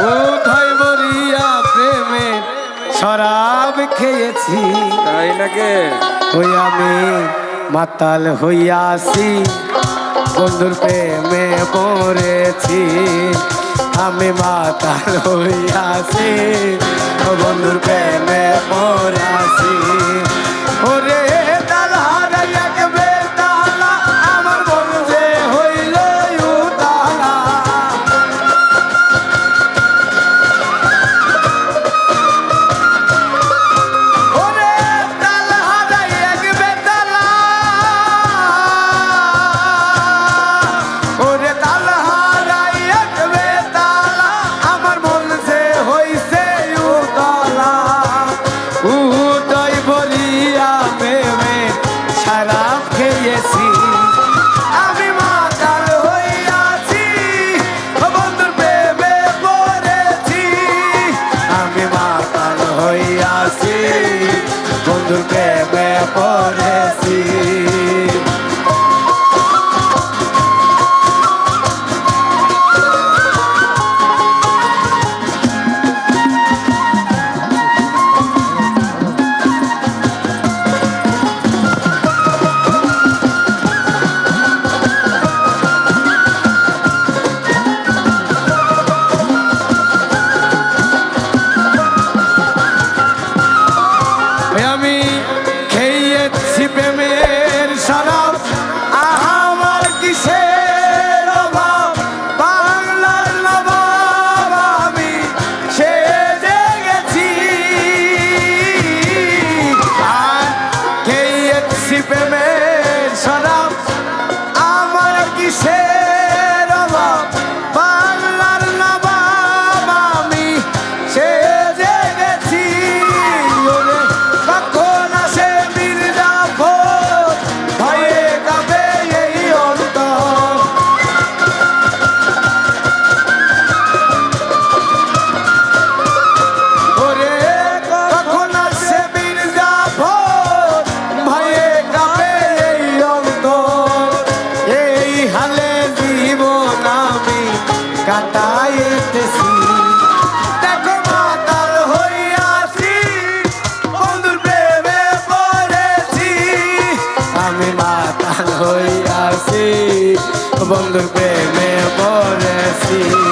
কোথায় বলিয়া প্রেমে শরাব খেয়েছি? তাই নাকি? ওই আমি মাতাল হইয়াছি বন্ধুর প্রেমে পড়েছি। আমি মাতাল হইয়াছি বন্ধুর প্রেমে পড়াছি। মদ আমি মাতাল হইয়াছি বন্ধুর প্রেমে পড়েছি। বন্ধু প্রেমে বলেছি।